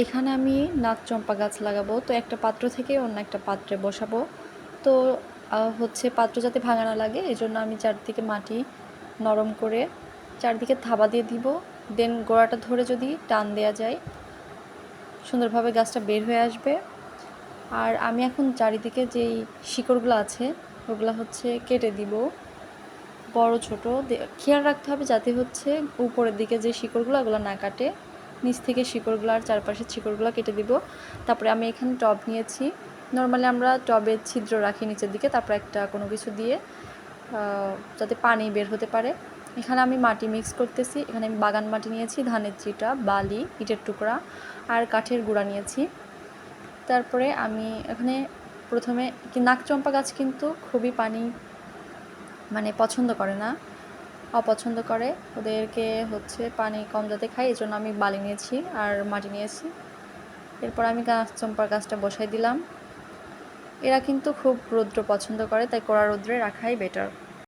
এখানে আমি নাক চম্পা গাছ লাগাবো, তো একটা পাত্র থেকে অন্য একটা পাত্রে বসাবো। তো হচ্ছে পাত্র যাতে ভাঙা না লাগে এই জন্য আমি চারদিকে মাটি নরম করে চারদিকে থাবা দিয়ে দিব। দেন গোড়াটা ধরে যদি টান দেওয়া যায়, সুন্দরভাবে গাছটা বের হয়ে আসবে। আর আমি এখন চারিদিকে যেই শিকড়গুলো আছে, ওগুলো হচ্ছে কেটে দিব। বড়, ছোট খেয়াল রাখতে হবে যাতে হচ্ছে উপরের দিকে যে শিকড়গুলো, ওগুলো না কাটে। নিচ থেকে শিকড়গুলো আর চারপাশের শিকড়গুলো কেটে দিব। তারপরে আমি এখানে টব নিয়েছি। নর্মালি আমরা টবে ছিদ্র রাখি নিচের দিকে, তারপর একটা কোনো কিছু দিয়ে যাতে পানি বের হতে পারে। এখানে আমি মাটি মিক্স করতেছি। এখানে আমি বাগান মাটি নিয়েছি, ধানের চিটা, বালি, ইটের টুকরা আর কাঠের গুঁড়া নিয়েছি। তারপরে আমি এখানে প্রথমে কি নাকচম্পা গাছ কিন্তু খুবই পানি মানে পছন্দ করে না। অপছন্দ করে। ওদেরকে হচ্ছে পানি কম যাতে খায় এই জন্য আমি বালি নিয়েছি আর মাটি নিয়েছি। এরপর আমি গাছ, চম্পার গাছটা বসাই দিলাম। এরা কিন্তু খুব রৌদ্র পছন্দ করে, তাই কড়া রৌদ্রে রাখাই বেটার